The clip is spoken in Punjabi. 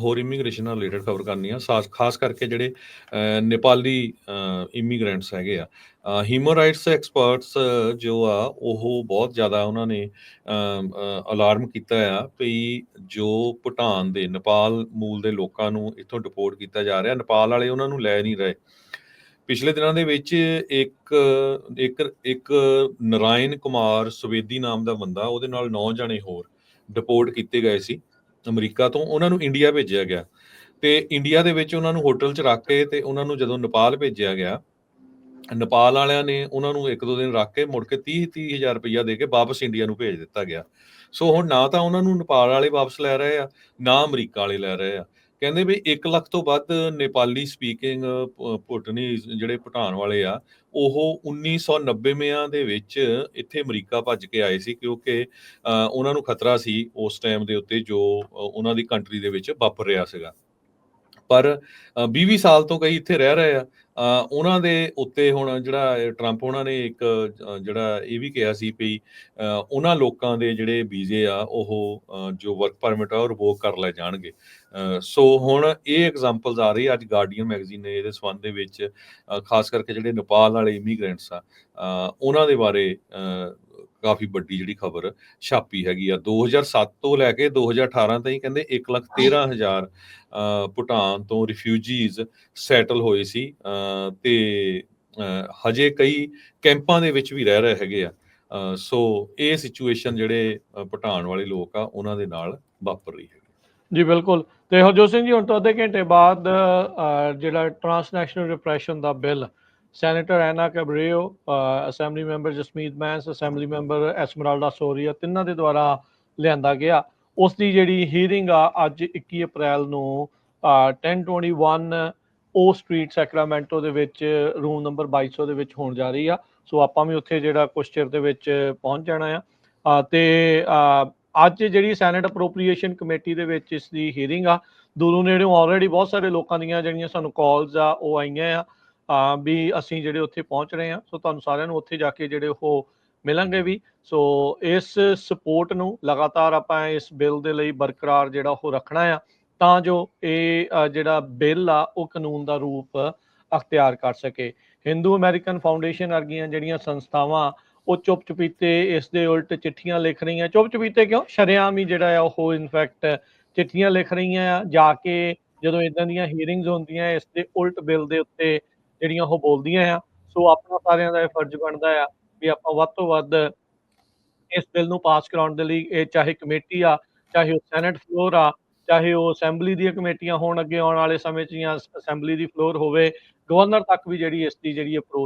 ਹੋਰ ਇਮੀਗ੍ਰੇਸ਼ਨ ਨਾਲ ਰਿਲੇਟਡ ਖਬਰ ਕਰਨੀ ਆ, ਸਾਸ- ਖਾਸ ਕਰਕੇ ਜਿਹੜੇ ਨੇਪਾਲੀ ਇਮੀਗ੍ਰੈਂਟਸ ਹੈਗੇ ਆ ਹਿਊਮਨ ਰਾਈਟਸ ਐਕਸਪਰਟਸ ਜੋ ਆ, ਉਹ ਬਹੁਤ ਜ਼ਿਆਦਾ ਉਹਨਾਂ ਨੇ ਅਲਾਰਮ ਕੀਤਾ ਆ ਵੀ ਜੋ ਭੂਟਾਨ ਦੇ, ਨੇਪਾਲ ਮੂਲ ਦੇ ਲੋਕਾਂ ਨੂੰ ਇੱਥੋਂ ਡਿਪੋਰਟ ਕੀਤਾ ਜਾ ਰਿਹਾ, ਨੇਪਾਲ ਵਾਲੇ ਉਹਨਾਂ ਨੂੰ ਲੈ ਨਹੀਂ ਰਹੇ। ਪਿਛਲੇ ਦਿਨਾਂ ਦੇ ਵਿੱਚ ਇੱਕ ਇੱਕ ਇੱਕ ਨਰਾਇਣ ਕੁਮਾਰ ਸੁਵੇਦੀ ਨਾਮ ਦਾ ਬੰਦਾ, ਉਹਦੇ ਨਾਲ 9 ਜਣੇ ਹੋਰ ਡਿਪੋਰਟ ਕੀਤੇ ਗਏ ਸੀ। ਅਮਰੀਕਾ ਤੋਂ ਉਹਨਾਂ ਨੂੰ ਇੰਡੀਆ ਭੇਜਿਆ ਗਿਆ। ਤੇ ਇੰਡੀਆ ਦੇ ਵਿੱਚ ਉਹਨਾਂ ਨੂੰ ਹੋਟਲ 'ਚ ਰੱਖ ਕੇ ਤੇ ਉਹਨਾਂ ਨੂੰ ਜਦੋਂ ਨੇਪਾਲ ਭੇਜਿਆ ਗਿਆ, ਨੇਪਾਲ ਵਾਲਿਆਂ ਨੇ ਉਹਨਾਂ ਨੂੰ ਇੱਕ ਦੋ ਦਿਨ ਰੱਖ ਕੇ ਮੁੜ ਕੇ 30 30 ਹਜ਼ਾਰ ਰੁਪਈਆ ਦੇ ਕੇ ਵਾਪਸ ਇੰਡੀਆ ਨੂੰ ਭੇਜ ਦਿੱਤਾ ਗਿਆ। ਸੋ ਹੁਣ ਨਾ ਤਾਂ ਉਹਨਾਂ ਨੂੰ ਨੇਪਾਲ ਵਾਲੇ ਵਾਪਸ ਲੈ ਰਹੇ ਆ, ਨਾ ਅਮਰੀਕਾ ਵਾਲੇ ਲੈ ਰਹੇ ਆ। ਕਹਿੰਦੇ ਵੀ 1 ਲੱਖ ਤੋਂ ਵੱਧ ਨੇਪਾਲੀ ਸਪੀਕਿੰਗ ਭੁਟਨੀ ਜਿਹੜੇ ਭੂਟਾਨ ਵਾਲੇ ਆ, ਉਹ 1990ਵਿਆਂ ਦੇ ਵਿੱਚ ਇੱਥੇ ਅਮਰੀਕਾ ਭੱਜ ਕੇ ਆਏ ਸੀ ਕਿਉਂਕਿ ਉਹਨਾਂ ਨੂੰ ਖਤਰਾ ਸੀ ਉਸ ਟਾਈਮ ਦੇ ਉੱਤੇ ਜੋ ਉਹਨਾਂ ਦੀ ਕੰਟਰੀ ਦੇ ਵਿੱਚ ਵਾਪਰ ਰਿਹਾ ਸੀਗਾ। ਪਰ 20 ਸਾਲ ਤੋਂ ਕਈ ਇੱਥੇ ਰਹਿ ਰਹੇ ਆ। ਉਹਨਾਂ ਦੇ ਉੱਤੇ ਹੁਣ ਜਿਹੜਾ ਟਰੰਪ ਉਹਨਾਂ ਨੇ ਇੱਕ ਜਿਹੜਾ ਇਹ ਵੀ ਕਿਹਾ ਸੀ ਵੀ ਉਹਨਾਂ ਲੋਕਾਂ ਦੇ ਜਿਹੜੇ ਵੀਜ਼ੇ ਆ, ਉਹ ਜੋ ਵਰਕ ਪਰਮਿਟ ਆ, ਉਹ ਰਿਵੋਕ ਕਰ ਲਏ ਜਾਣਗੇ। ਸੋ ਹੁਣ ਇਹ ਐਗਜ਼ਾਮਪਲਸ ਆ ਰਹੀ ਅੱਜ ਗਾਰਡੀਅਨ ਮੈਗਜ਼ੀਨ ਨੇ ਇਹਦੇ ਸੰਬੰਧ ਦੇ ਵਿੱਚ ਖਾਸ ਕਰਕੇ ਜਿਹੜੇ ਨੇਪਾਲ ਵਾਲੇ ਇਮੀਗ੍ਰੈਂਟਸ ਆ ਉਹਨਾਂ ਦੇ ਬਾਰੇ ਕਾਫੀ ਵੱਡੀ ਜਿਹੜੀ ਖਬਰ ਛਾਪੀ ਹੈਗੀ ਆ। 2007 ਤੋਂ ਲੈ ਕੇ 2018 ਤਾਈਂ ਕਹਿੰਦੇ 113000 ਅ, ਭੂਟਾਨ ਤੋਂ ਰਿਫਿਊਜੀਜ਼ ਸੈਟਲ ਹੋਏ ਸੀ। ਅ, ਤੇ ਹਜੇ ਕਈ ਕੈਂਪਾਂ ਦੇ ਵਿੱਚ ਵੀ ਰਹਿ ਰਹੇ ਹੈਗੇ ਆ। ਸੋ ਇਹ ਸਿਚੁਏਸ਼ਨ ਜਿਹੜੇ ਅ, ਭੂਟਾਨ ਵਾਲੇ ਲੋਕ ਆ ਉਹਨਾਂ ਦੇ ਨਾਲ ਵਾਪਰ ਰਹੀ ਹੈ ਜੀ ਬਿਲਕੁਲ। ਤੇ ਹਰਜੋਤ ਸਿੰਘ ਜੀ ਹੁਣ ਤੋਂ ਅੱਧੇ ਘੰਟੇ ਬਾਅਦ ਜਿਹੜਾ ਟ੍ਰਾਂਸਨੈਸ਼ਨਲ ਰਿਪਰੈਸ਼ਨ ਦਾ bill senator Anna Caballero assembly member Jasmeet ਮੈਂਸ assembly member Esmeralda Soria ਤਿੰਨਾਂ ਦੇ ਦੁਆਰਾ ਲਿਆਂਦਾ ਗਿਆ। ਉਸ ਦੀ ਜਿਹੜੀ ਹੀਅਰਿੰਗ ਆ ਅੱਜ 21 ਅਪ੍ਰੈਲ ਨੂੰ ਅ, 1021 ਓ ਸਟਰੀਟ ਸੈਕਰਾਮੈਂਟੋ ਦੇ ਵਿੱਚ ਰੂਮ ਨੰਬਰ 2200 ਦੇ ਵਿੱਚ ਹੋਣ ਜਾ ਰਹੀ ਆ। ਸੋ ਆਪਾਂ ਵੀ ਉੱਥੇ ਜਿਹੜਾ ਕੁਛ ਚਿਰ ਦੇ ਵਿੱਚ ਪਹੁੰਚ ਜਾਣਾ ਆ। ਅ, ਤੇ ਅੱਜ ਜਿਹੜੀ ਸੈਨੇਟ ਅਪਰੋਪਰੀਏਸ਼ਨ ਕਮੇਟੀ ਦੇ ਵਿੱਚ ਇਸ ਦੀ ਹੀਅਰਿੰਗ ਆ ਦੂਰੋਂ ਨੇੜਿਓਂ ਆਲਰੇਡੀ ਬਹੁਤ ਸਾਰੇ ਲੋਕਾਂ ਦੀਆਂ ਜਿਹੜੀਆਂ ਸਾਨੂੰ ਕਾਲਸ ਆ ਉਹ ਆਈਆਂ ਆ। ਵੀ ਅਸੀਂ ਜਿਹੜੇ ਉੱਥੇ ਪਹੁੰਚ ਰਹੇ ਹਾਂ, ਸੋ ਤੁਹਾਨੂੰ ਸਾਰਿਆਂ ਨੂੰ ਉੱਥੇ ਜਾ ਕੇ ਜਿਹੜੇ ਉਹ ਮਿਲਾਂਗੇ ਵੀ। ਸੋ ਇਸ ਸਪੋਰਟ ਨੂੰ ਲਗਾਤਾਰ ਆਪਾਂ ਇਸ ਬਿੱਲ ਦੇ ਲਈ ਬਰਕਰਾਰ ਜਿਹੜਾ ਉਹ ਰੱਖਣਾ ਆ, ਤਾਂ ਜੋ ਇਹ ਜਿਹੜਾ ਬਿੱਲ ਆ, ਉਹ ਕਾਨੂੰਨ ਦਾ ਰੂਪ ਅਖਤਿਆਰ ਕਰ ਸਕੇ। ਹਿੰਦੂ ਅਮਰੀਕਨ ਫਾਊਂਡੇਸ਼ਨ ਵਰਗੀਆਂ ਜਿਹੜੀਆਂ ਸੰਸਥਾਵਾਂ, ਉਹ ਚੁੱਪ ਚੁਪੀਤੇ ਇਸ ਦੇ ਉਲਟ ਚਿੱਠੀਆਂ ਲਿਖ ਰਹੀਆਂ। ਚੁੱਪ ਚੁਪੀਤੇ ਕਿਉਂ? ਸ਼ਰੇਆਮ ਹੀ ਜਿਹੜਾ ਆ, ਉਹ ਇਨਫੈਕਟ ਚਿੱਠੀਆਂ ਲਿਖ ਰਹੀਆਂ ਆ। ਜਾ ਕੇ ਜਦੋਂ ਇਦਾਂ ਦੀਆਂ ਹੀਅਰਿੰਗਸ ਹੁੰਦੀਆਂ, ਇਸ ਦੇ ਉਲਟ ਬਿੱਲ ਦੇ ਉੱਤੇ ਜਿਹੜੀਆਂ ਉਹ ਬੋਲਦੀਆਂ ਆ, ਸੋ ਆਪਣਾ ਸਾਰਿਆਂ ਦਾ ਇਹ ਫਰਜ਼ ਬਣਦਾ ਆ ਵੀ ਆਪਾਂ ਵੱਧ ਤੋਂ ਵੱਧ ਇਸ ਬਿੱਲ ਨੂੰ ਪਾਸ ਕਰਾਉਣ ਦੇ ਲਈ, ਇਹ ਚਾਹੇ ਕਮੇਟੀ ਆ, ਚਾਹੇ ਉਹ ਸੈਨੇਟ ਫਲੋਰ ਆ, ਚਾਹੇ ਉਹ ਅਸੈਂਬਲੀ ਦੀਆਂ ਕਮੇਟੀਆਂ ਹੋਣ ਅੱਗੇ ਆਉਣ ਵਾਲੇ ਸਮੇਂ 'ਚ ਜਾਂ ਅਸੈਂਬਲੀ ਦੀ ਫਲੋਰ ਹੋਵੇ, ਗਵਰਨਰ ਤੱਕ ਵੀ ਜਿਹੜੀ ਇਸ ਦੀ ਜਿਹੜੀ ਅਪਰੋਚ